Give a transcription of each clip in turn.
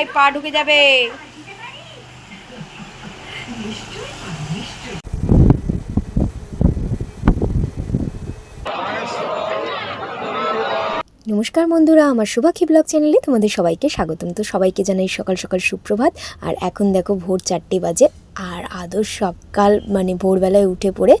এই পা ঢুকে যাবে। নমস্কার বন্ধুরা, আমার সুভাখি ব্লগ চ্যানেলে তোমাদের সবাইকে স্বাগতম। তো সবাইকে জানাই সকাল সকাল সুপ্রভাত। আর এখন দেখো ভোর চারটে বাজে। আর আদর সকাল মানে ভোরবেলায় উঠে পড়ে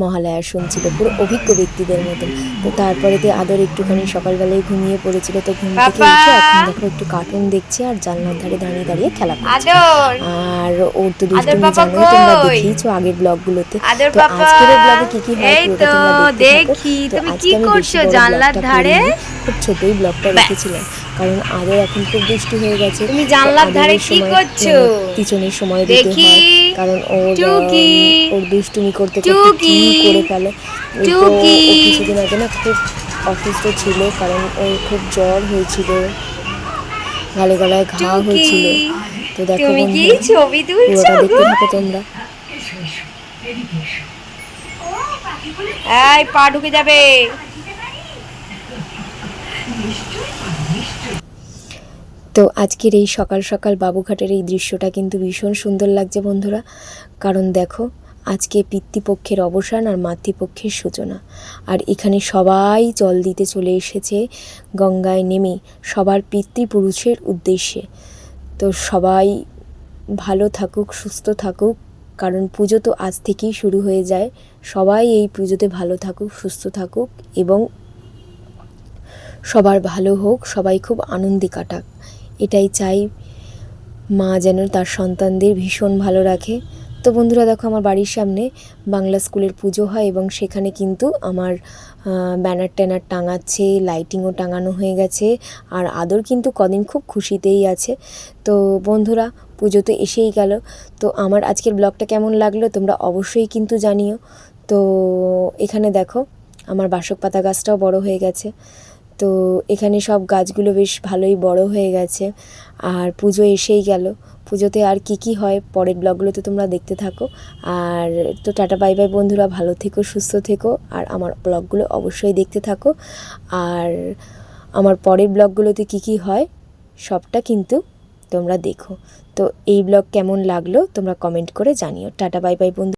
মহালয়া শুনছিল পুরো অভিজ্ঞ ব্যক্তিদের মতন। তো তারপরে তো আদর একটুখানি সকালবেলায় ঘুমিয়ে পড়েছিল তো ঘুম থেকে উঠে এখন দেখো একটু কার্টুন দেখছে আর জানলার ধারে দাঁড়িয়ে দাঁড়িয়ে খেলা করছে। আর ওর তো দুষ্টুমি জানোই তোমরা কই? দেখেইছো আগের ব্লগগুলোতে তো আজকের ব্লগে কি কি হয় এই তো তোমরা দেখি তুমি কি করছ জানলার ধারে? খুব ছোটই ব্লগটা রেখেছিলাম কারণ আদর এখন খুব দুষ্টু হয়ে গেছে। তুমি জানলার ধারে কি করছ? মানে পিছনের সময় দিতে দেখি। কারণ টুকি। ওর দুষ্টুমি করতে করতে কি করে ফেলে। তো ও কিছুদিন আগে না খুব অসুস্থ ছিল কারণ ওর খুব জ্বর হয়েছিল। গালে গলায় ঘা হয়েছিল। তো দেখো তুমি কি ছবি তুলছো দেখতে থাকো তোমরা। এই পা ঢুকে যাবে। তো আজকের এই সকাল সকাল বাবুঘাটের এই দৃশ্যটা কিন্তু ভীষণ সুন্দর লাগছে বন্ধুরা। কারণ দেখো, আজকে পিতৃপক্ষের অবসান আর মাতৃপক্ষের সূচনা। আর এখানে সবাই জল দিতে চলে এসেছে, গঙ্গায় নেমে সবার পিতৃপুরুষের উদ্দেশ্যে। তো সবাই ভালো থাকুক, সুস্থ থাকুক, কারণ পুজো তো আজ থেকেই শুরু হয়ে যায়। সবাই এই পুজোতে ভালো থাকুক, সুস্থ থাকুক এবং সবার ভালো হোক, সবাই খুব আনন্দে কাটাক। এটাই চাই। মা যেন তার সন্তানদের ভীষণ ভালো রাখে। তো বন্ধুরা, দেখো আমার বাড়ির সামনে বাংলা স্কুলের পুজো হয় এবং সেখানে কিন্তু আমার ব্যানার ট্যানার টাঙাচ্ছে, লাইটিংও টাঙানো হয়ে গেছে আর আদর কিন্তু কদিন খুব খুশিতেই আছে। তো বন্ধুরা, পুজো তো এসেই গেল। তো আমার আজকের ব্লগটা কেমন লাগল তোমরা অবশ্যই কিন্তু জানিও। তো এখানে দেখো, আমার বাসক পাতা গাছটাও বড় হয়ে গেছে। তো এখানে সব গাছগুলো বেশ ভালোই বড় হয়ে গেছে। আর পুজো এসেই গেল। পুজোতে আর কি কি হয় পরের ব্লগগুলোতে তোমরা দেখতে থাকো। আর তো টাটা, বাই বাই বন্ধুরা, ভালো থেকো, সুস্থ থেকো। আর আমার ব্লগগুলো অবশ্যই দেখতে থাকো। আর আমার পরের ব্লগগুলোতে কি কি হয় সবটা কিন্তু তোমরা দেখো। তো এই ব্লগ কেমন লাগল তোমরা কমেন্ট করে জানিও। টাটা, বাই বাই বন্ধু